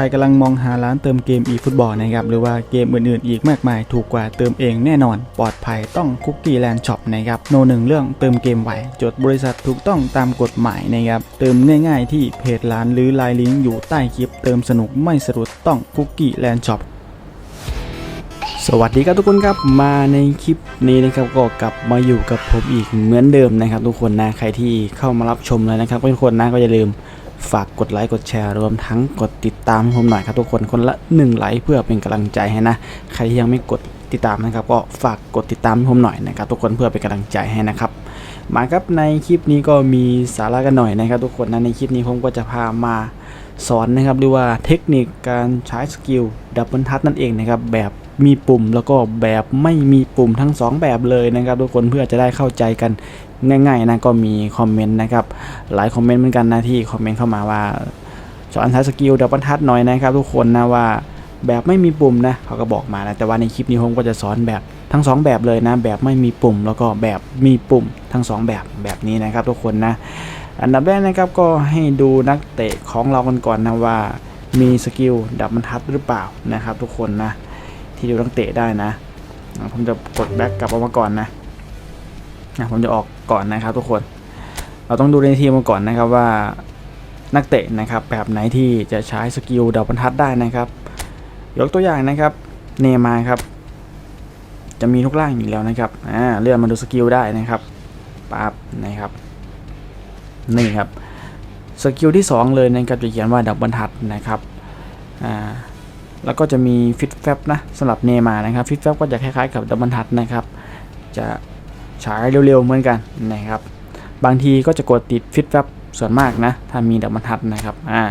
ใครกำลังมองหาร้านเติมเกม eFootball นะครับหรือว่าเกมอื่นๆ อีกมากมายถูกกว่าเติมเองแน่นอน ปลอดภัยต้องคุกกี้แลนด์ช็อปนะครับโนหนึ่งเรื่องเติมเกมไหวจดบริษัทถูกต้องตามกฎหมายนะครับเติมง่ายๆ ที่เพจร้านหรือไลน์ลิงก์อยู่ใต้คลิป เติมสนุกไม่สะดุดต้องคุกกี้แลนด์ช็อปสวัสดีครับทุกคนครับมาในคลิปนี้นะครับก็กลับมาอยู่กับผมอีกเหมือนเดิมนะครับ ทุกคนนะใครที่เข้ามารับชมเลยนะครับทุกคนนะก็อย่าลืม ฝากกดไลค์กดแชร์รวมทั้งกดติดตามผมหน่อยครับทุกคนคนละ1ไลค์เพื่อเป็นกำลังใจให้นะ ใครที่ยังไม่กดติดตามนะครับ ก็ฝากกดติดตามผมหน่อยนะครับ ทุกคนเพื่อเป็นกำลังใจให้นะครับมาครับในคลิปนี้ก็มีสาระกันหน่อยนะครับ ทุกคนนะในคลิปนี้ผมก็จะพามาสอนนะครับหรือว่าเทคนิคการใช้สกิลดับเบิลทัชนั่นเองนะครับแบบ มีปุ่มแล้วก็แบบไม่มีปุ่มทั้งสองแบบเลยนะครับทุกคนเพื่อจะได้เข้าใจกันง่ายๆนะก็มีคอมเมนต์นะครับหลายคอมเมนต์เหมือนกันนะที่คอมเมนต์เข้ามาว่าสอนใช้สกิลดับบิลทัชหน่อยนะครับทุกคนนะว่าแบบไม่มีปุ่มนะเขาก็บอกมานะแต่ว่าในคลิปนี้ผมก็จะสอนแบบทั้งสองแบบเลยนะ แบบไม่มีปุ่มแล้วก็แบบมีปุ่มทั้งสองแบบแบบนี้นะครับทุกคนนะ อันดับแรกนะครับก็ให้ดูนักเตะของเรากันก่อนนะว่า มีสกิลดับบรรทัดหรือเปล่านะครับทุกคนนะ ที่ดูนักเตะได้นะผมจะกดแบ็กกลับออกมาก่อนนะนะผมจะออกก่อนนะครับทุกคน เราต้องดูในทีมมาก่อนนะครับว่านักเตะนะครับแบบไหนที่จะใช้สกิลดับบรรทัดได้นะครับ ยกตัวอย่างนะครับเนมาครับจะมีทุกล่างอยู่แล้วนะครับอ่าเลื่อนมาดูสกิลได้นะครับปั๊บนะครับนี่ครับสกิลที่ 2 เลยนะครับจะเขียนว่าดับบรรทัดนะครับอ่า แล้วก็จะมีฟิตแฟบนะสำหรับเนมานะครับฟิตแฟบก็จะคล้ายๆกับดับบรรทัดนะครับ จะฉายเร็วๆเหมือนกันนะครับ บางทีก็จะกดติดฟิตแฟบส่วนมากนะ ถ้ามีดับบรรทัดนะครับอ่า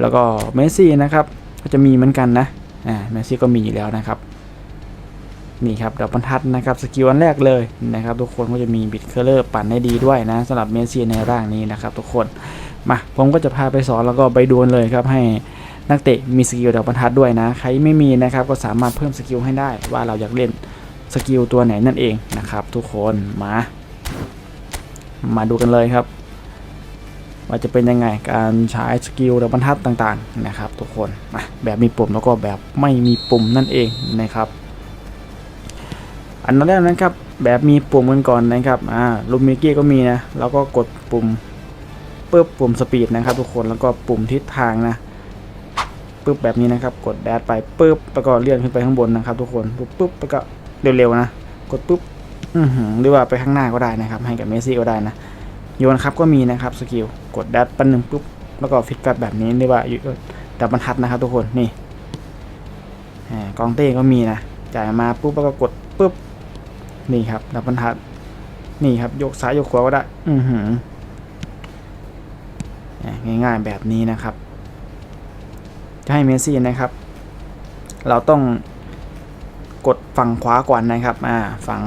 แล้วก็เมสซี่นะครับก็จะมีเหมือนกันนะอ่าเมสซี่ก็มีอยู่แล้วนะครับนี่ครับดับบรรทัดนะครับสกิลอันแรกเลยนะครับ ทุกคนก็จะมีบิดเคอร์เลอร์ปั่นได้ดีด้วยนะสำหรับเมสซี่ในร่างนี้นะครับ ทุกคนมาผมก็จะพาไปสอนแล้วก็ไปดวลเลยครับให้ นักเตะมีสกิลดับบรรทัดด้วยนะ ใครไม่มีนะครับก็สามารถเพิ่มสกิลให้ได้ว่าเราอยากเล่นสกิลตัวไหนนั่นเองนะครับทุกคนมา มาดูกันเลยครับ ว่าจะเป็นยังไงการใช้สกิลดับบรรทัดต่างๆนะครับ ทุกคนมาแบบมีปุ่มแล้วก็แบบไม่มีปุ่มนั่นเองนะครับ อันแรกนะครับแบบมีปุ่มกันก่อนนะครับอ่าลูมิกี้ก็มีนะแล้วก็กดปุ่มเปึ๊บปุ่มสปีดนะครับ ทุกคนแล้วก็ปุ่มทิศทางนะ ปึ๊บแบบนี้นะครับ กดแดดไปปึ๊บแล้วก็เลื่อนขึ้นไปข้างบนนะครับ ทุกคนปึ๊บปึ๊บแล้วก็เร็วๆนะ กดปึ๊บอือหือหรือว่าไปข้างหน้าก็ได้นะครับ ให้กับเมซี่ก็ได้นะโยนครับก็มีนะครับสกิลกดแดดปันหนึ่งปุ๊บแล้วก็ฟิตกัดแบบนี้เรียกว่าอยู่ดับบรรทัดนะครับ ทุกคนนี่อ่ากองเต้ก็มีนะจ่ายมาปุ๊บแล้วก็กดปึ๊บนี่ครับดับบรรทัดนี่ครับยกซ้ายยกขวาก็ได้ อือหือง่ายๆแบบนี้นะครับ จะให้เมสซี่นะครับ เราต้องกดฝั่งขวาก่อนนะครับ อ่า ฝั่ง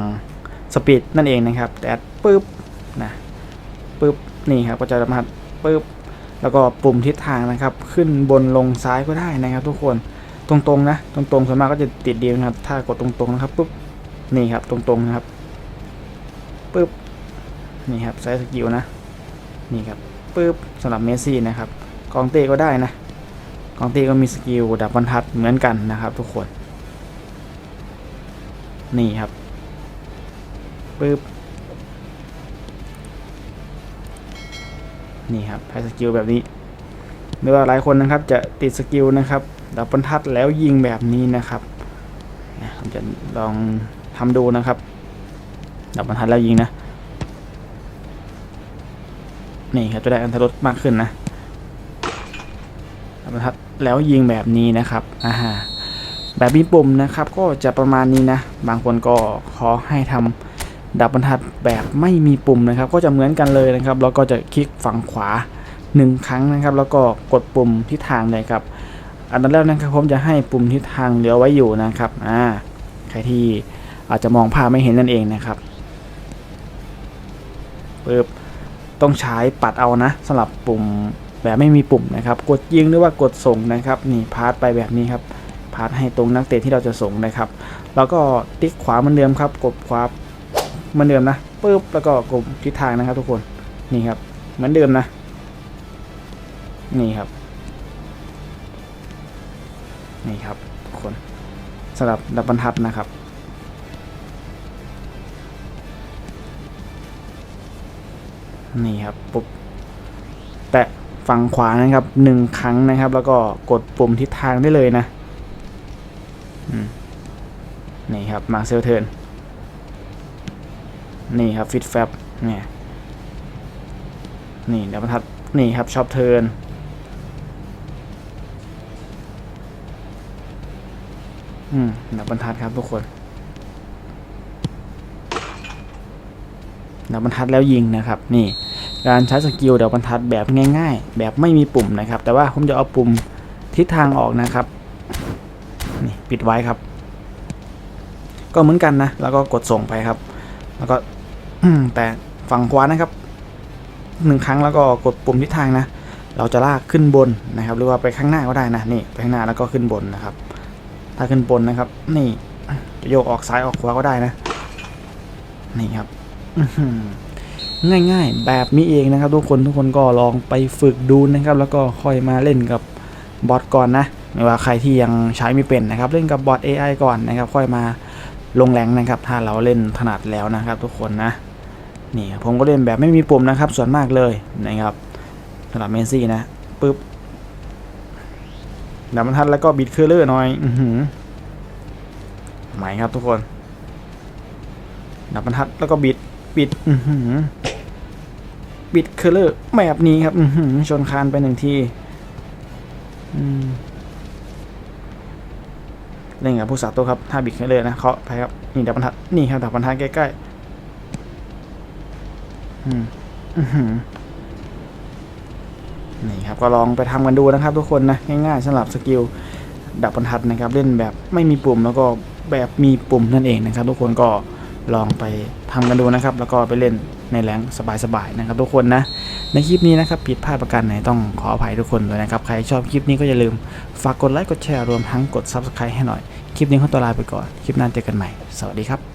สปีดนั่นเองนะครับ แต่ปึ๊บนะปึ๊บนี่ครับก็จะดับบรรทัดปึ๊บแล้วก็ปุ่มทิศทางนะครับ ขึ้นบนลงซ้ายก็ได้นะครับ ทุกคนตรงๆนะตรงๆส่วนมากก็จะติดดีนะครับ ถ้ากดตรงๆนะครับปุ๊บนี่ครับตรงๆนะครับปึ๊บนี่ครับใช้สกิลนะนี่ครับปึ๊บสำหรับเมสซี่นะครับกองเต้ก็ได้นะ กองต้ก็มีสกิลดับบรรทัดเหมือนกันนะครับ ทุกคน นี่ครับปึ๊บนี่ครับใช้สกิลแบบนี้หรือว่าหลายคนนะครับจะติดสกิลนะครับดับบรรทัดแล้วยิงแบบนี้นะครับผมจะลองทำดูนะครับ ดับบรรทัดแล้วยิงนะ นี่ครับจะได้อันตรดมากขึ้นนะดับบรรทัด แล้วยิงแบบนี้นะครับอ่าแบบมีปุ่มนะครับก็จะประมาณนี้นะ บางคนก็ขอให้ทำดับบรรทัดแบบไม่มีปุ่มนะครับ ก็จะเหมือนกันเลยนะครับ แล้วก็จะคลิกฝั่งขวาหนึ่งครั้งนะครับ แล้วก็กดปุ่มทิศทางเลยครับ อันดับแรกนะครับผมจะให้ปุ่มทิศทางเหลือไว้อยู่นะครับอ่าใครที่อาจจะมองภาพไม่เห็นนั่นเองนะครับปึ๊บต้องใช้ปัดเอานะสำหรับปุ่ม แบบไม่มีปุ่มนะครับกดยิงหรือว่ากดส่งนะครับนี่พาสไปแบบนี้ครับพาสให้ตรงนักเตะที่เราจะส่งนะครับ แล้วก็ติ๊กขวาเหมือนเดิมครับ กดขวาเหมือนเดิมนะปึ๊บแล้วก็กดทิศทางนะครับทุกคนนี่ครับเหมือนเดิมนะ นี่ครับ นี่ครับทุกคนสำหรับดับบรรทัดนะครับนี่ครับปุ๊บ ฝั่งขวานะครับหนึ่งครั้งนะครับ แล้วก็กดปุ่มทิศทางได้เลยนะนี่ครับมาเซลเทิร์นนี่ครับฟิตแฟบเนี่ยนี่เดี๋ยวบรรทัดนี่ครับชอบเทิร์นอืมเดี๋ยวบรรทัดครับทุกคนเดี๋ยวบรรทัดแล้วยิงนะครับ นี่ การใช้สกิลเดี๋ยวบรรทัดแบบง่ายๆ แบบไม่มีปุ่มนะครับ แต่ว่าผมจะเอาปุ่มทิศทางออกนะครับนี่ปิดไว้ครับ ก็เหมือนกันนะ แล้วก็กดส่งไปครับ แล้วก็แต่ฝั่งขวานะครับหนึ่งครั้งแล้วก็กดปุ่มทิศทางนะ เราจะลากขึ้นบนนะครับ หรือว่าไปข้างหน้าก็ได้นะนี่ไปข้างหน้าแล้วก็ขึ้นบนนะครับ ถ้าขึ้นบนนะครับ นี่จะโยกออกซ้ายออกขวาก็ได้นะ นี่ครับอื ง่ายๆ แบบนี้เองนะครับ ทุกคนทุกคนก็ลองไปฝึกดูนะครับ แล้วก็ค่อยมาเล่นกับบอทก่อนนะไม่ว่าใครที่ยังใช้ไม่เป็นนะครับ เล่นกับบอท AI ก่อนนะครับ ค่อยมาลงแรงนะครับ ถ้าเราเล่นถนัดแล้วนะครับ ทุกคนนะนี่ผมก็เล่นแบบไม่มีปุ่มนะครับ ส่วนมากเลยนะครับสำหรับเมซี่นะปึ๊บดับบรรทัดแล้วก็บิดเคอร์เลอร์หน่อย อือหือหมครับทุกคนดับบรรทัดแล้วก็บิด บิดอือหือบิดเคอร์เลอร์แบบนี้ครับอือหือชนคานไปหนึ่งทีอืมเล่นกับผู้สาตัวครับถ้าบิดเคอร์เลอร์นะเคาะไปครับนี่ดับบรรทัดนี่ครับดับบรรทัดใกล้ๆอืมอือหือนี่ครับก็ลองไปทำกันดูนะครับ ทุกคนนะง่ายๆสำหรับสกิลดับบรรทัดนะครับ เล่นแบบไม่มีปุ่มแล้วก็แบบมีปุ่มนั่นเองนะครับ ทุกคนก็ ลองไปทำกันดูนะครับ แล้วก็ไปเล่นในแรงสบายๆนะครับทุกคนนะ ในคลิปนี้นะครับผิดพลาดประการไหนต้องขออภัยทุกคนด้วยนะครับ ใครชอบคลิปนี้ก็อย่าลืมฝากกดไลค์กดแชร์รวมทั้งกด Subscribe ให้หน่อย คลิปนี้ขอตัวลาไปก่อน คลิปหน้าเจอกันใหม่ สวัสดีครับ